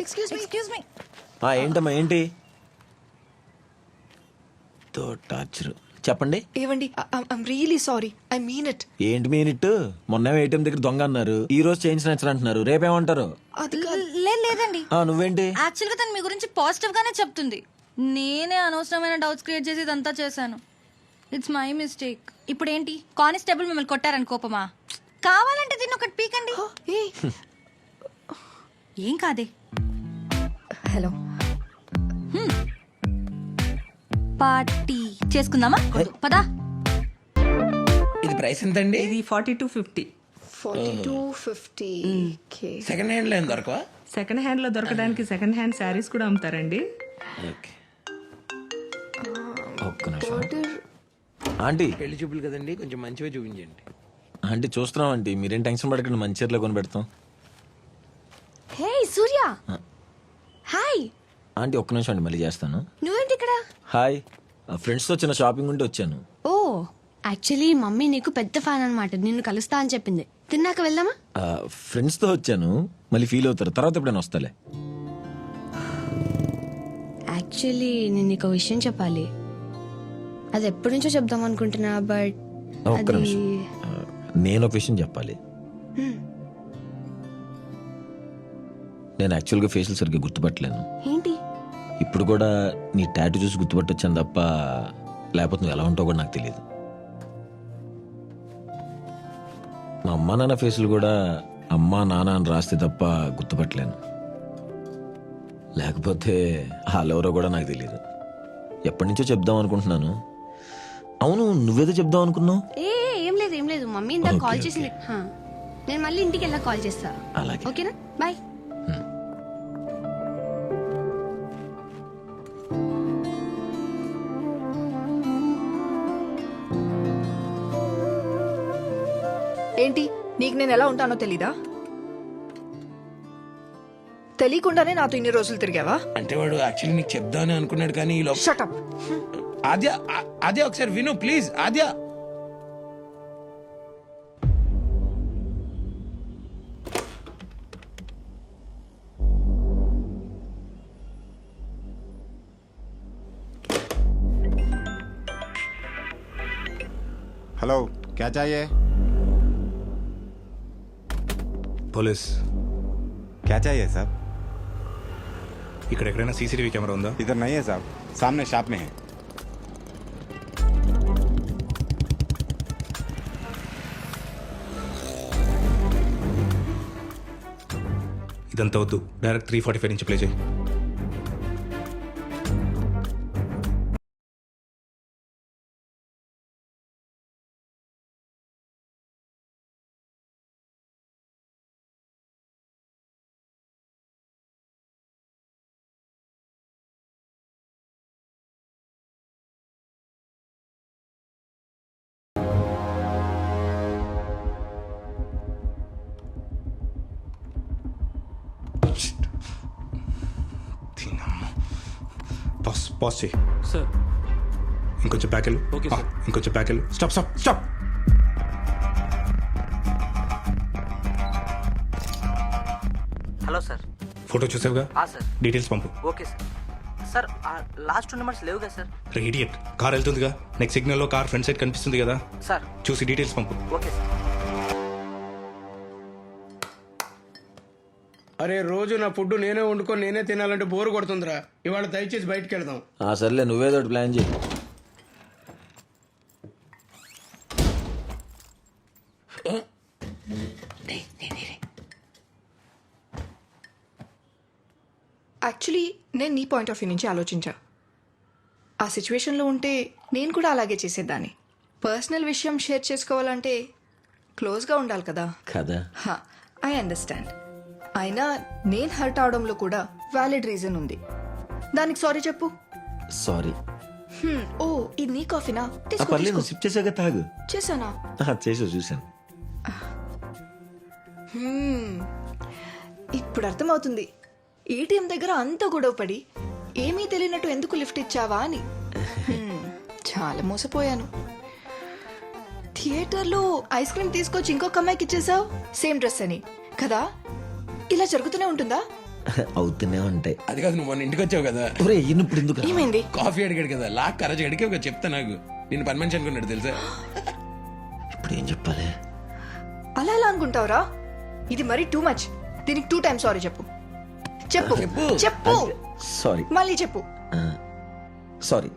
Excuse me excuse me ఆ, ఏంటమ్మా ఏంటి? తో టార్చర్. చెప్పండి. ఏవండి? I'm really sorry I mean it ఏంటి మీనిట్ మొన్న ఏటీఎం దగ్గర దొంగ అన్నారు. ఈ రోజు చేయించిన అంటున్నారు. రేపేమంటారు? అది కాదు. లేదు లేదండి. ఆ, నువ్వేంటి? యాక్చువల్గా తను మీ గురించి పాజిటివ్ గానే చెప్తుంది. నేనే అనవసరమైన డౌట్స్ క్రియేట్ చేసి ఇదంతా చేశాను. ఇట్స్ మై మిస్టేక్ ఇప్పుడు ఏంటి కానిస్టేబుల్ మిమ్మల్ని కొట్టారని కోపమా? కావాలంటే దీన్ని ఒకటి పీకండి. ఏ కాదే? హలో. పార్టీ. చేసుకుందామా? పదా. ఇది ప్రైస్ ఎంతండి? ఇది forty to fifty. Forty to fifty. K second హ్యాండ్లో దొరకవా? సెకండ్ హ్యాండ్లో దొరకడానికి సెకండ్ హ్యాండ్ శారీస్ కూడా అమ్ముతారండి. ఓకే. ఒక్క నిమిషం. ఆంటీ. పెళ్ళి చూపులు కదండి కొంచెం మంచిగా చూపించండి. ఆంటీ చూస్తున్నాం ఆంటీ. మీరేం టెన్షన్ పడకండి మంచి చీరలో కొని పెడతాం హే సూర్య హాయ్ ఆంటీ ఒక్క నిమిషం అండి మళ్ళీ చేస్తాను. నువ్వేంటి ఇక్కడ? హాయ్ ఫ్రెండ్స్తో చిన్న షాపింగ్ ఉంటే వచ్చాను. ఓ యాక్చువల్లీ మమ్మీ నీకు పెద్ద ఫ్యాన్ అనమాట నిన్ను కలుస్తా అని చెప్పింది. తిన్నాక వెళ్దామా? ఫ్రెండ్స్తో వచ్చాను మళ్ళీ ఫీల్ అవుతారు. తర్వాత ఎప్పుడైనా వస్తాలే. యాక్చువల్లీ నేను నీకు విషయం చెప్పాలి. అది ఎప్పటి నుంచో చెప్దాం అనుకుంటున్నా బట్ ఒక్క నిమిషం. నేను ఒక విషయం చెప్పాలి. నేను యాక్చువల్గా ఫేషియల్ సరిగ్గా గుర్తుపట్టలేను. ఏంటి? ఇప్పుడు కూడా నీ టాటూ చూసి గుర్తుపట్టొచ్చాను తప్ప లేకపోతే నువ్వు ఎలా ఉంటావు కూడా నాకు తెలియదు మా అమ్మా నాన్న ఫేసులు కూడా అమ్మా నాన్న అని రాస్తే తప్ప గుర్తుపట్టలేను. లేకపోతే వాళ్ళెవరో కూడా నాకు తెలియదు ఎప్పటి నుంచో చెప్దాం అనుకుంటున్నాను. అవును నువ్వేదో చెప్దాం అనుకున్నావు? ఏ ఏ, లేదు ఏం లేదు. మమ్మీ ఇందాక కాల్. చేసింది. హా. నేను మళ్ళీ ఇంటికి వెళ్ళా కాల్ చేస్తా. అలాగే. ఓకేనా? బాయ్ నీకు నేను ఎలా ఉంటానో తెలీదా తెలియకుండానే నాతో ఇన్ని రోజులు తిరిగావా అంటే వాడు యాక్చువల్లీ నీకు చెప్దామని అనుకున్నాడు కానీ ఈ లోపల షటప్ ఆద్య ఆ- ఆద్య ఒకసారి విను ప్లీజ్ ఆద్య हेलो क्या चाहिए పోలీస్ क्या चाहिए साहब ఇక్కడ ఎక్కడైనా సీసీటీవీ కెమెరా ఉందా इधर नहीं है साहब सामने शॉप में है ఇదంతా వద్దు డైరెక్ట్ త్రీ ఫార్టీ ఫైవ్ నుంచి ప్లే చేయి పాస్ చేయి. సార్ ఇంకొంచెం బ్యాక్ వెళ్ళు. ఓకే, ఆ, సార్. ఇంకొంచెం బ్యాక్ వెళ్ళు. Stop stop stop hello sir photo చూసావుగా? ఆ సార్ డీటెయిల్స్ పంపు. ఓకే సార్ సార్ ఆ లాస్ట్ టూ నెంబర్స్ లేవు కదా సార్ రే ఇడియట్ కార్ వెళ్తుందిగా. నెక్స్ట్ సిగ్నల్లో కార్ ఫ్రంట్ సైడ్ కనిపిస్తుంది కదా. సార్ చూసి డీటెయిల్స్ పంపు. ఓకే సార్ అరే రోజు నా ఫుడ్ నేనే వండుకొని నేనే తినాలంటే బోరు కొడుతుందిరా. ఇవాళ దయచేసి బయటికి వెళ్దాం ఆ, సర్లే నువ్వేదో ఒకటి ప్లాన్ చేయి యాక్చువల్లీ నేను నీ పాయింట్ ఆఫ్ వ్యూ నుంచి ఆలోచించా. ఆ సిచ్యువేషన్లో ఉంటే నేను కూడా అలాగే చేసేదాన్ని. పర్సనల్ విషయం షేర్ చేసుకోవాలంటే క్లోజ్గా ఉండాలి కదా. కదా. ఐ అండర్స్టాండ్ అయినా నేను హర్ట్ అవడంలో కూడా వ్యాలిడ్ రీజన్ ఉంది. దానికి సారీ చెప్పు. సారీ హ్మ్, ఓ ఇది నీ కాఫీనా ఆ, తీసుకో, పర్లేదు తీసుకో. సిప్ చేసాక తాగు. చేశానా? ఆ, చేసావు చూశాను. హ్మ్. ఇప్పుడు అర్థమవుతుంది. ఏటీఎం దగ్గర అంత గొడవపడి ఏమీ తెలియనట్టు ఎందుకు లిఫ్ట్ ఇచ్చావా అని. హ్మ్. చాలా మోసపోయాను. థియేటర్లో ఐస్ క్రీమ్ తీసుకొచ్చి ఇంకొక అమ్మాయికి ఇచ్చేసావు? సేమ్ డ్రెస్ అని. కదా? ఇలా జరుగుతూనే ఉంటుందా? అవుతూనే ఉంటాయి. అది కాదు నువ్వు మొన్న ఇంటికి వచ్చావు కదా. ఒరే ఇప్పుడు ఎందుకు రా? ఏమైంది? కాఫీ అడిగాడు కదా లాక్ కరజ్ అడిగి ఒక చెప్తా నాకు. నేను పని మనిషి అనుకున్నాడు తెలుసా? ఇప్పుడు ఏం చెప్పాలి? అలా ఎలా అనుకుంటావురా? ఇది మరీ టూ మచ్ దీనికి టూ టైమ్స్ సారీ చెప్పు. చెప్పు. చెప్పు. సారీ మళ్ళీ చెప్పు. సారీ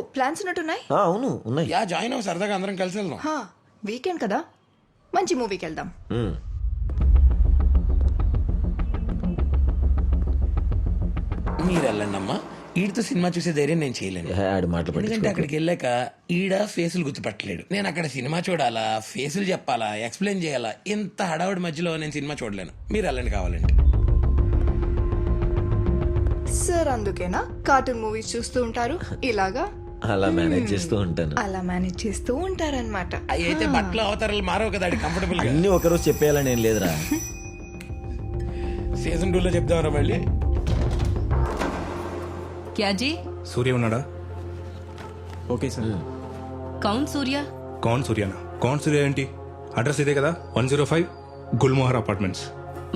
ప్లాన్స్ ఉన్నట్టున్నాయి? అవును ఉన్నాయి. యా జాయిన్ అవ్వ సరదాగా అందరం కలిసి వెళ్దాం. హా, వీకెండ్ కదా? మంచి మూవీకి వెళ్దాం మ్మ్. మీరు వెళ్ళండి అమ్మా ఈడితో సినిమా చూసే ధైర్యం నేను చేయలేను. ఏ, ఆడి మాటలు ఎందుకంటే. అక్కడికి వెళ్ళాక ఈడ ఫేసులు గుర్తుపట్టలేడు. నేను అక్కడ సినిమా చూడాలా ఫేసులు చెప్పాలా ఎక్స్ప్లెయిన్ చేయాలా ఇంత హడావుడి మధ్యలో నేను సినిమా చూడలేను. మీరు వెళ్ళండి కావాలంటే. సార్ అందుకేనా? కార్టూన్ మూవీస్ చూస్తూ ఉంటారు. ఇలాగా? అలా మేనేజ్ చేస్తూ ఉంటాను అలా మేనేజ్ చేస్తూ ఉంటారనమాట అవి అయితే బట్టలు అవతారాలు మారవు కదా కంఫర్టబుల్ గా అన్ని ఒకరోజు చెప్పేయాలని ఏం లేదురా సీజన్ టూ లో చెప్దామరా మళ్ళీ क्या जी సూర్య ఉన్నాడా ओके सर कौन सूर्या కౌన్ సూర్యనా కౌన్ సూర్య ఏంటి అడ్రస్ ఇదే కదా one zero five Gulmohar apartments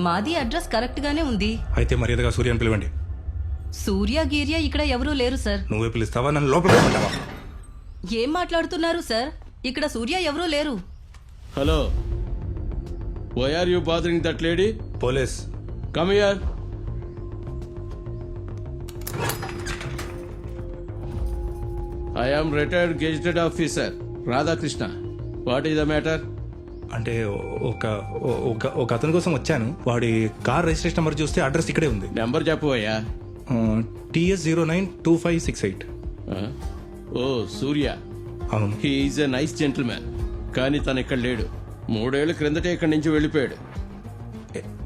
మాది అడ్రస్ కరెక్ట్ గానే ఉంది అయితే మర్యాదగా సూర్యని పిలవండి సూర్య గీర్య ఇక్కడ ఎవరూ లేరు సార్. నువ్వే పిలుస్తావా? నన్ను లోపల ఏం మాట్లాడుతున్నారు సార్? ఇక్కడ సూర్య ఎవరూ లేరు. Hello. Why are you bothering that lady police. Come here I am retired gazetted officer Radhakrishna what is the matter అంటే ఒక ఒక ఒక అతని కోసం వచ్చాను. వాడి కార్ రిజిస్ట్రేషన్ నెంబర్ చూస్తే అడ్రస్ ఇక్కడే ఉంది. Number చెప్పబోయా TS zero nine two five six eight. ఓ సూర్య. అవును. He is a nice gentleman కానీ తను ఇక్కడ లేడు. మూడేళ్ళ క్రిందటే ఇక్కడి నుంచి వెళ్ళిపోయాడు.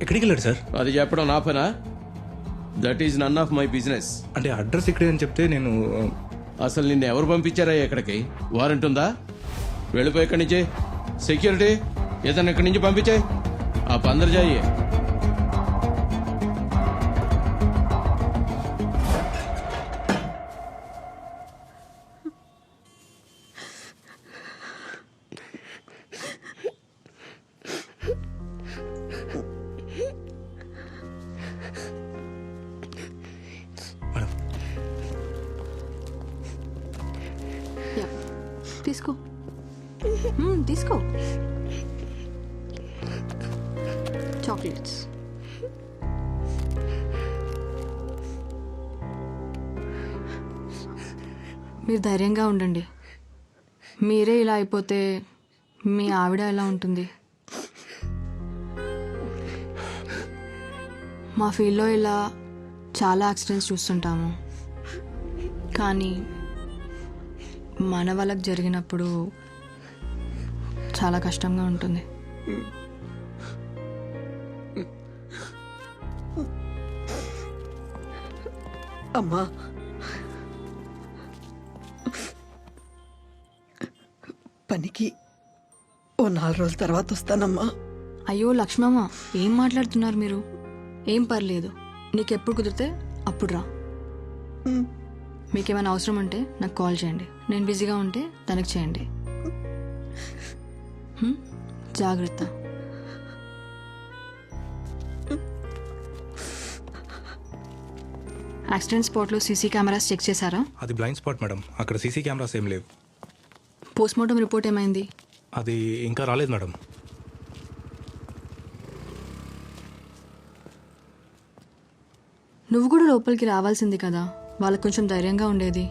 ఎక్కడికి వెళ్ళాడు సార్? అది చెప్పడం నా పనా? That is none of my business అంటే అడ్రస్ ఇక్కడే అని చెప్తే నేను అసలు నిన్ను ఎవరు పంపించారా ఇక్కడికి వారెంట్ ఉందా? వెళ్ళిపోయి ఇక్కడి నుంచి. సెక్యూరిటీ ఏదన్నా ఇక్కడి నుంచి పంపించాయి ఆ పందరు జాయి. తీసుకో. తీసుకో. చాక్లెట్స్. మీరు ధైర్యంగా ఉండండి. మీరే ఇలా అయిపోతే మీ ఆవిడ ఎలా ఉంటుంది? మా ఫీల్డ్లో ఇలా చాలా యాక్సిడెంట్స్ చూస్తుంటాము. కానీ మన వాళ్ళకి జరిగినప్పుడు చాలా కష్టంగా ఉంటుంది. అమ్మా. పనికి ఓ నాలుగు రోజుల తర్వాత వస్తానమ్మా. అయ్యో లక్ష్మమ్మ ఏం మాట్లాడుతున్నారు మీరు? ఏం పర్లేదు. నీకెప్పుడు కుదిరితే అప్పుడు రా. మీకేమైనా అవసరం ఉంటే నాకు కాల్ చేయండి. నేను బిజీగా ఉంటే తనకి చేయండి? జాగ్రత్త. యాక్సిడెంట్ స్పాట్లో సీసీ కెమెరాస్ చెక్ చేశారా? అది బ్లైండ్ స్పాట్ మేడం. అక్కడ సీసీ కెమెరాస్ ఏం లేవు. పోస్ట్మార్టం రిపోర్ట్ ఏమైంది? అది ఇంకా రాలేదు మేడం. నువ్వు కూడా లోపలికి రావాల్సింది కదా? వాళ్ళకు కొంచెం ధైర్యంగా ఉండేది.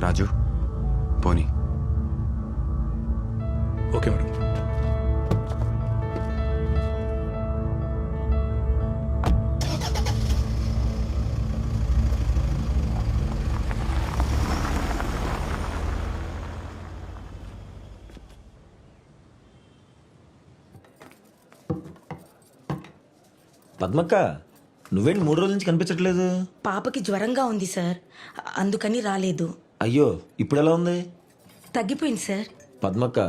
రాజు పోనీ. పద్మక్క నువ్వేంటి మూడు రోజుల నుంచి కనిపించట్లేదు? పాపకి జ్వరంగా ఉంది సార్. అందుకని రాలేదు. అయ్యో ఇప్పుడు ఎలా ఉంది? తగ్గిపోయింది సార్. పద్మక్క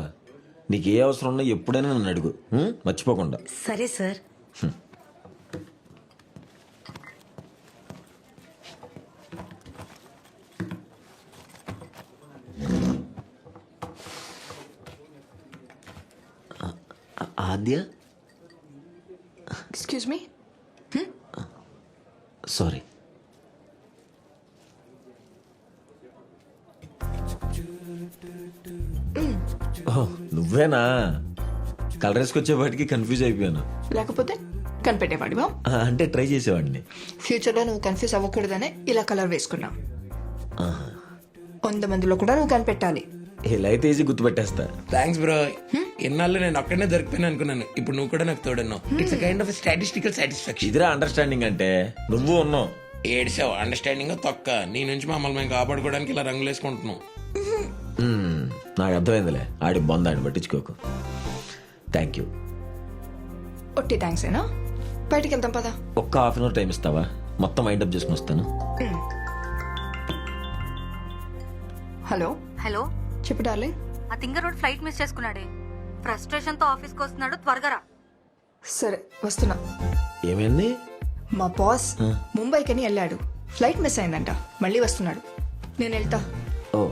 నీకు ఏ అవసరం ఉన్నా ఎప్పుడైనా నన్ను అడుగు. మర్చిపోకుండా. సరే sir. Adya? Excuse me sorry. నువ్వేనా? కలర్ వేసుకొచ్చేపాటికి కన్ఫ్యూజ్ అయిపోయాను. లేకపోతే కనిపెట్టేవాడివా ఆ, అంటే ట్రై చేసేవాడిని. ఫ్యూచర్లో నువ్వు కన్ఫ్యూజ్ అవ్వకూడదనే ఇలా కలర్ వేసుకున్నావు. వంద మందిలో కూడా నువ్వు కనిపెట్టాలి. ఇలా అయితే ఈజీ గుర్తుపెట్టేస్తా. థ్యాంక్స్ బ్రో ఇన్నాళ్ళు నేను ఒక్కడనే దొరికిపోయినా అనుకున్నాను. ఇప్పుడు నువ్వు కూడా నాకు తోడున్నావు. It's kind of statistical satisfaction ఇదిరా అండర్స్టాండింగ్ అంటే నువ్వు ఉన్నావు. ఏడ్చావు అండర్స్టాండింగ్ తొక్క. నీ నుంచి మమ్మల్ని మేము కాపాడుకోవడానికి ఇలా రంగులు వేసుకుంటున్నాం. మ్మ్, నాకు అర్థమైందిలే. ఆడి బొందాన్ని పట్టించుకోకు. థ్యాంక్ యూ ఒట్టి థ్యాంక్స్ ఏనా బయటికి వెళ్దాం పదా. ఒక్క హాఫ్ అన్ అవర్ టైం ఇస్తావా? మొత్తం వైండప్ చేసుకుని వస్తాను. హలో హలో చెప్పు డార్లింగ్. ఆ తింగ రోడ్ ఫ్లైట్ మిస్ చేసుకున్నాడే. ఫ్రస్ట్రేషన్తో ఆఫీస్కి వస్తున్నాడు త్వరగా రా. సరే వస్తున్నా. ఏమైంది? మా బాస్ ముంబైకని వెళ్ళాడు. ఫ్లైట్ మిస్ అయిందంట. మళ్ళీ వస్తున్నాడు. నేను వెళ్తా. ఓ.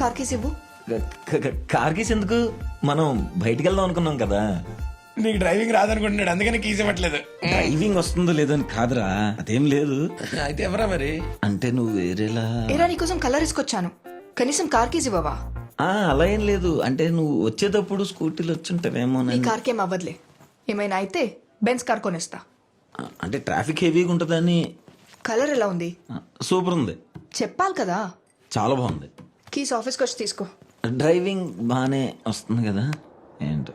కార్ కీస్ ఇవ్వు. క- క- కార్ కీస్ ఎందుకు? మనం బయటికి వెళ్దాం అనుకున్నాం కదా. నీకు డ్రైవింగ్ రాదనుకుంటున్నాడు. అందుకని కీస్ ఇవ్వట్లేదు. డ్రైవింగ్ వస్తుందో లేదో అని కాదురా. అదేం లేదు. అయితే ఎవరా మరి? అంటే నువ్వు వేరేలా. ఏరా నీకోసం కలర్ ఇసుకొచ్చాను కనీసం కార్ కీస్ ఇవ్వవా? ఆ, అలా ఏం లేదు. అంటే నువ్వు వచ్చేటప్పుడు స్కూటీలు వచ్చుంటావేమో నీ కార్కి ఏం అవ్వదులే. ఏమైనా అయితే బెన్స్ కార్ కొనేస్తా. అంటే ట్రాఫిక్ హెవీగా ఉంటుందని కలర్ ఎలా ఉంది? ఆ, సూపర్ ఉంది. చెప్పాలి కదా. చాలా బాగుంది. కీస్ ఆఫీస్కి వచ్చి తీసుకో. డ్రైవింగ్ బాగానే వస్తుంది కదా. ఏంటో?